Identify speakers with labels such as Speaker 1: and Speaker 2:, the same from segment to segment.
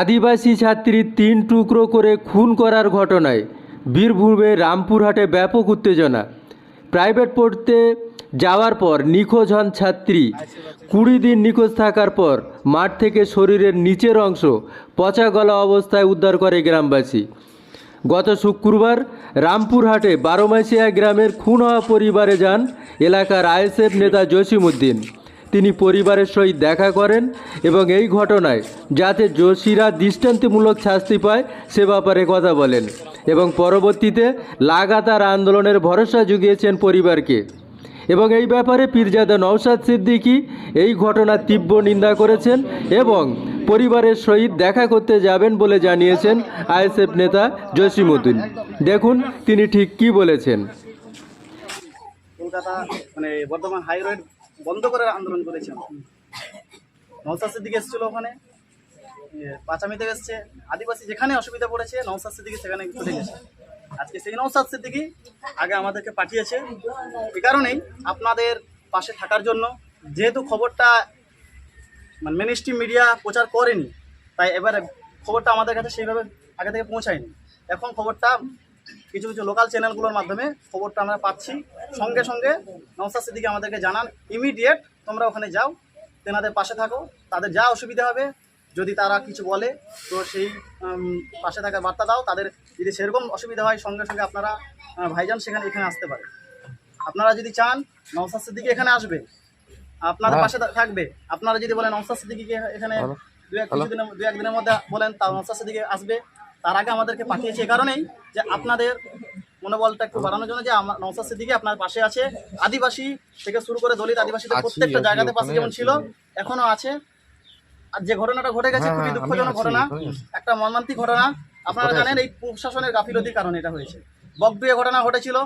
Speaker 1: আদিবাসী ছাত্রী তিন টুকরো করে খুন করার ঘটনায় বীরভূমে রামপুরহাটে ব্যাপক উত্তেজনা। প্রাইভেট পড়তে যাওয়ার পর নিখোঁজ হন ছাত্রী। কুড়ি দিন নিখোঁজ থাকার পর মাঠ থেকে শরীরের নিচের অংশ পচা গলা অবস্থায় উদ্ধার করে গ্রামবাসী। গত শুক্রবার রামপুরহাটে বারোমাসিয়া গ্রামের খুন হওয়া পরিবারে যান এলাকার আইএসএফ নেতা জসিমউদ্দিন। তিনি পরিবারের সহিত দেখা করেন এবং এই ঘটনায় যাতে জোশীরা দৃষ্টান্তিমূলক শাস্তি পায় সে ব্যাপারে কথা বলেন এবং পরবর্তীতে লাগাতার আন্দোলনের ভরসা জুগিয়েছেন পরিবারকে। এবং এই ব্যাপারে পীরজাদা নওশাদ সিদ্দিকী এই ঘটনার তীব্র নিন্দা করেছেন এবং পরিবারের সহিত দেখা করতে যাবেন বলে জানিয়েছেন আইএসএফ নেতা জসিমউদ্দিন। দেখুন তিনি ঠিক কি বলেছেন।
Speaker 2: কলকাতা মানে বর্ধমান হাই রোড বন্ধ করে আন্দোলন করেছে নৌসাদ সিদ্দিক এসেছিল ওখানে। ইয়ে, পাঁচামি থেকে এসছে। আদিবাসী যেখানে অসুবিধা পড়েছে নৌসাদ সিদ্দিকি সেখানে চলে গেছে। আজকে সেই নৌসাদ সিদ্দিকি আগে আমাদেরকে পাঠিয়েছে। এ কারণেই আপনাদের পাশে থাকার জন্য যেহেতু খবরটা মানে মেন স্ট্রিম মিডিয়া প্রচার করেনি তাই এবারে খবরটা আমাদের কাছে সেইভাবে আগে থেকে পৌঁছায়নি। এখন খবরটা কিছু কিছু লোকাল চ্যানেলগুলোর মাধ্যমে খবরটা আমরা পাচ্ছি। সঙ্গে সঙ্গে নওসাদ সিদ্দিকি আমাদেরকে জানান ইমিডিয়েট তোমরা ওখানে যাও তেনাদের পাশে থাকো। তাদের যা অসুবিধা হবে যদি তারা কিছু বলে তো সেই পাশে থাকার বার্তা দাও। তাদের যদি সেরকম অসুবিধা হয় সঙ্গে সঙ্গে আপনারা ভাইজান সেখানে এখানে আসতে পারে। আপনারা যদি চান নওসাদ সিদ্দিকি এখানে আসবে। আপনাদের পাশে থাকবে। আপনারা যদি বলেন নওসাদ সিদ্দিকিকে এখানে দু এক কিছুদিনের দু একদিনের মধ্যে বলেন তা নওসাদ সিদ্দিকি আসবে। তার আগে আমাদেরকে পাঠিয়েছে এ কারণেই যে আপনাদের মনোবলটা একটু বাড়ানোর জন্য যে আমার নওসাদ সিদ্দিকি আপনার পাশে আছে। আদিবাসী থেকে শুরু করে দলিত আদিবাসীদের প্রত্যেকটা জায়গাতে পাশে যেমন ছিল এখনও আছে। আর যে ঘটনাটা ঘটে গেছে খুবই দুঃখজনক ঘটনা। একটা মর্মান্তিক ঘটনা। আপনারা জানেন এই প্রশাসনের গাফিলতির কারণে এটা হয়েছে। বকডুয়ে ঘটনা ঘটেছিল।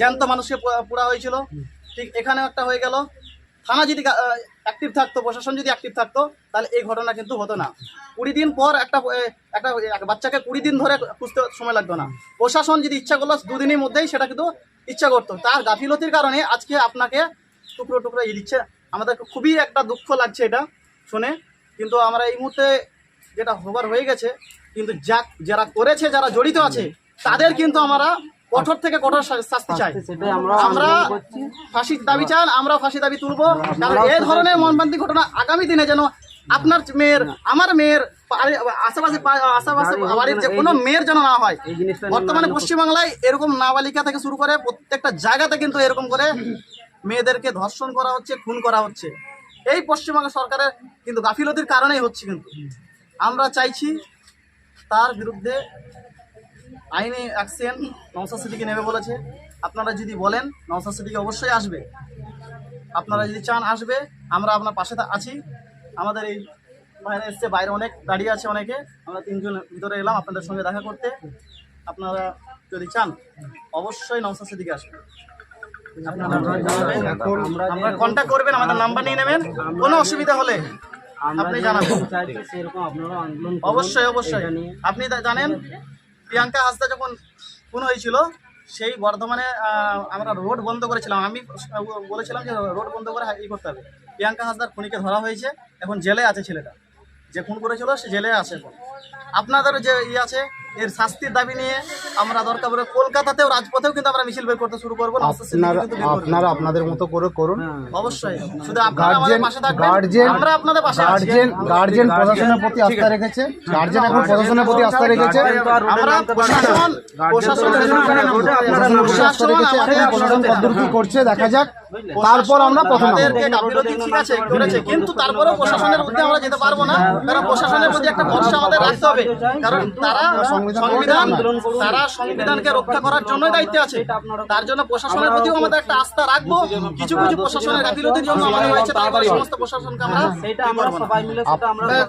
Speaker 2: জ্যান্ত মানুষকে পোড়া হয়েছিল। ঠিক এখানেও একটা হয়ে গেল। থানা যদি অ্যাক্টিভ থাকতো, প্রশাসন যদি অ্যাক্টিভ থাকতো, তাহলে এই ঘটনা কিন্তু হতো না। কুড়ি দিন পর একটা একটা বাচ্চাকে কুড়ি দিন ধরে খুঁজতে সময় লাগতো না। প্রশাসন যদি ইচ্ছা করল, দুদিনের মধ্যেই সেটা কিন্তু ইচ্ছা করতো। তার গাফিলতির কারণে আজকে আপনাকে টুকরো টুকরো ইয়ে দিচ্ছে। আমাদের খুবই একটা দুঃখ লাগছে এটা শুনে। কিন্তু আমরা এই মুহূর্তে যেটা হবার হয়ে গেছে, কিন্তু যা, যারা করেছে, যারা জড়িত আছে, তাদের কিন্তু আমরা কঠোর থেকে কঠোর শাস্তি চাই। আমরা ফাঁসির দাবি চান আমরা ফাঁসি দাবি তুলবো। কারণ এই ধরনের মর্মান্তিক ঘটনা আগামী দিনে যেন আপনার মেয়ের আমার মেয়ের আশেপাশে আশেপাশে বাড়ির যে কোনো মেয়ের যেন না হয়। বর্তমানে পশ্চিমবাংলায় এরকম নাবালিকা থেকে শুরু করে প্রত্যেকটা জায়গাতে কিন্তু এরকম করে মেয়েদেরকে ধর্ষণ করা হচ্ছে খুন করা হচ্ছে। এই পশ্চিমবঙ্গ সরকারের কিন্তু গাফিলতির কারণেই হচ্ছে কিন্তু। আমরা চাইছি তার বিরুদ্ধে আইনি অ্যাকশন নওসাদ সিদ্দিকি নেবে বলেছে। আপনারা যদি বলেন নওসাদ সিদ্দিকি অবশ্যই আসবে। আপনারা যদি চান আসবে আমরা আপনার পাশে আছি। আমাদের এই বাইরে এসছে বাইরে অনেক দাঁড়িয়ে আছে অনেকে। আমরা তিনজন ভিতরে এলাম আপনাদের সঙ্গে দেখা করতে। আপনারা যদি চান অবশ্যই নওসাদ সিদ্দিকি আসবে। আপনারা কন্ট্যাক্ট করবেন আমাদের নাম্বার নিয়ে নেবেন। কোনো অসুবিধা হলে আপনি জানাবেন। অবশ্যই অবশ্যই। আপনি জানেন? প্রিয়াঙ্কা হাসদা যখন খুন হয়েছিল, সেই বর্ধমানে আমরা রোড বন্ধ করেছিলাম। আমি বলেছিলাম যে রোড বন্ধ করে ই করতে হবে। প্রিয়াঙ্কা হাসদার খুনিকে ধরা হয়েছে। এখন জেলে আছে ছেলেটা। যে খুন করেছিল, সে জেলে আছে এখন। আপনাদের যে ই আছে এর শাস্তির দাবি নিয়ে আমরা দরকার পড়ে কলকাতাতেও রাজপথেও কিন্তু আমরা মিছিল বের করতে শুরু করব
Speaker 3: আপনারা আপনাদের মতো করে করুন।
Speaker 2: অবশ্যই। শুধু আপনারা আমাদের পাশে থাকবেন আমরা আপনাদের পাশে
Speaker 3: গার্জেন গার্জেন প্রশাসনের প্রতি আস্থা রেখেছে। গার্জেন এখন প্রশাসনের প্রতি আস্থা রেখেছে।
Speaker 2: আমরা প্রশাসন
Speaker 3: কতদূর কি করছে দেখা যাক। তারপর আমরা
Speaker 2: ঠিক আছে করেছে কিন্তু তারপরেও প্রশাসনের মধ্যে আমরা যেতে পারব না। কারণ প্রশাসনের প্রতি একটা ভরসা আমাদের রাখতে হবে। কারণ তারা সংবিধান তারা সংবিধানকে রক্ষা করার জন্য দায়িত্বে আছে। তার জন্য প্রশাসনের প্রতিও আমাদের একটা আস্থা রাখব। কিছু কিছু প্রশাসনের গাফিলতির জন্য আমাদের হয়েছে তারপরে সমস্ত প্রশাসনকে আমরা